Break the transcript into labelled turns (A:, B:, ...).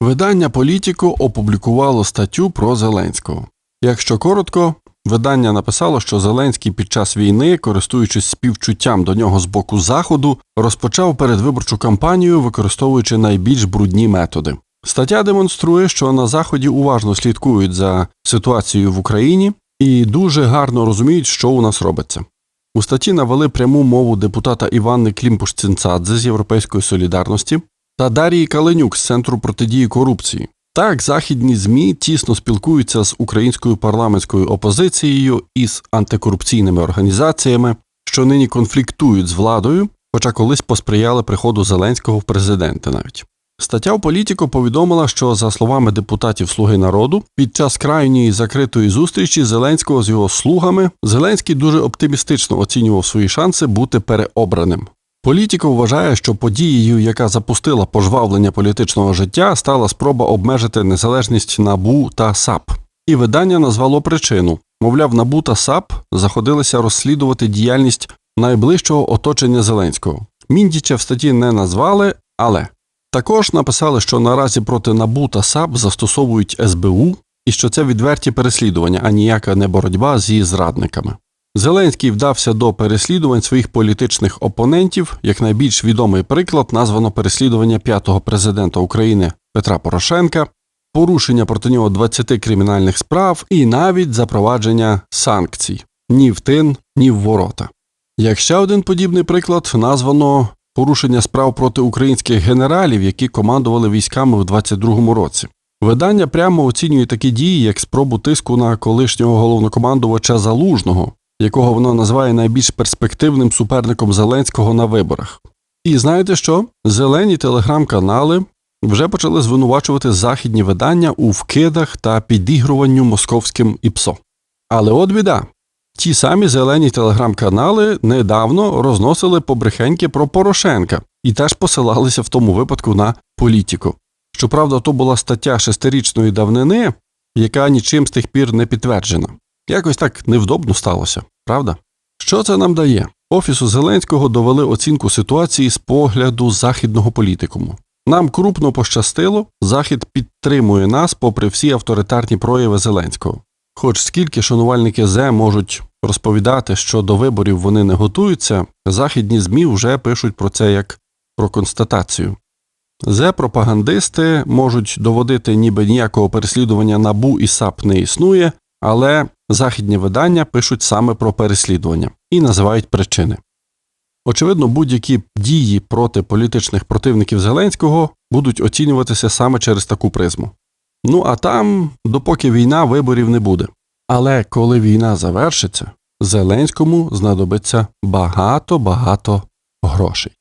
A: Видання Політіко опублікувало статтю про Зеленського. Якщо коротко, видання написало, що Зеленський під час війни, користуючись співчуттям до нього з боку Заходу, розпочав передвиборчу кампанію, використовуючи найбільш брудні методи. Стаття демонструє, що на Заході уважно слідкують за ситуацією в Україні і дуже гарно розуміють, що у нас робиться. У статті навели пряму мову депутата Іванни Клімпуш-Цинцадзе з Європейської солідарності та Дарії Каленюк з Центру протидії корупції. Так, західні ЗМІ тісно спілкуються з українською парламентською опозицією і з антикорупційними організаціями, що нині конфліктують з владою, хоча колись посприяли приходу Зеленського в президенти навіть. Стаття в політико повідомила, що за словами депутатів Слуги народу, під час крайньої закритої зустрічі Зеленського з його слугами Зеленський дуже оптимістично оцінював свої шанси бути переобраним. Політико вважає, що подією, яка запустила пожвавлення політичного життя, стала спроба обмежити незалежність НАБУ та САП. І видання назвало причину: мовляв, НАБУ та САП заходилися розслідувати діяльність найближчого оточення Зеленського. Міндіча в статті не назвали, але також написали, що наразі проти НАБУ та САП застосовують СБУ і що це відверті переслідування, а ніяка не боротьба зі зрадниками. Зеленський вдався до переслідувань своїх політичних опонентів. Як найбільш відомий приклад названо переслідування п'ятого президента України Петра Порошенка, порушення проти нього 20 кримінальних справ і навіть запровадження санкцій ні в тин, ні в ворота. Як ще один подібний приклад названо порушення справ проти українських генералів, які командували військами в 22-му році. Видання прямо оцінює такі дії, як спробу тиску на колишнього головнокомандувача Залужного, якого воно називає найбільш перспективним суперником Зеленського на виборах. І знаєте що? Зелені телеграм-канали вже почали звинувачувати західні видання у вкидах та підігруванню московським ІПСО. Але от біда. Ті самі зелені телеграм-канали недавно розносили побрехеньки про Порошенка і теж посилалися в тому випадку на політику. Щоправда, то була стаття шестирічної давнини, яка нічим з тих пір не підтверджена. Якось так невдобно сталося, правда? Що це нам дає? Офісу Зеленського довели оцінку ситуації з погляду західного політикуму. Нам крупно пощастило, Захід підтримує нас попри всі авторитарні прояви Зеленського. Хоч скільки шанувальники зе можуть розповідати, що до виборів вони не готуються, західні ЗМІ вже пишуть про це як про констатацію. Зе пропагандисти можуть доводити, ніби ніякого переслідування набу і САП не існує, але західні видання пишуть саме про переслідування і називають причини. Очевидно, будь-які дії проти політичних противників Зеленського будуть оцінюватися саме через таку призму. Ну а там, допоки війна, виборів не буде. Але коли війна завершиться, Зеленському знадобиться багато багато грошей.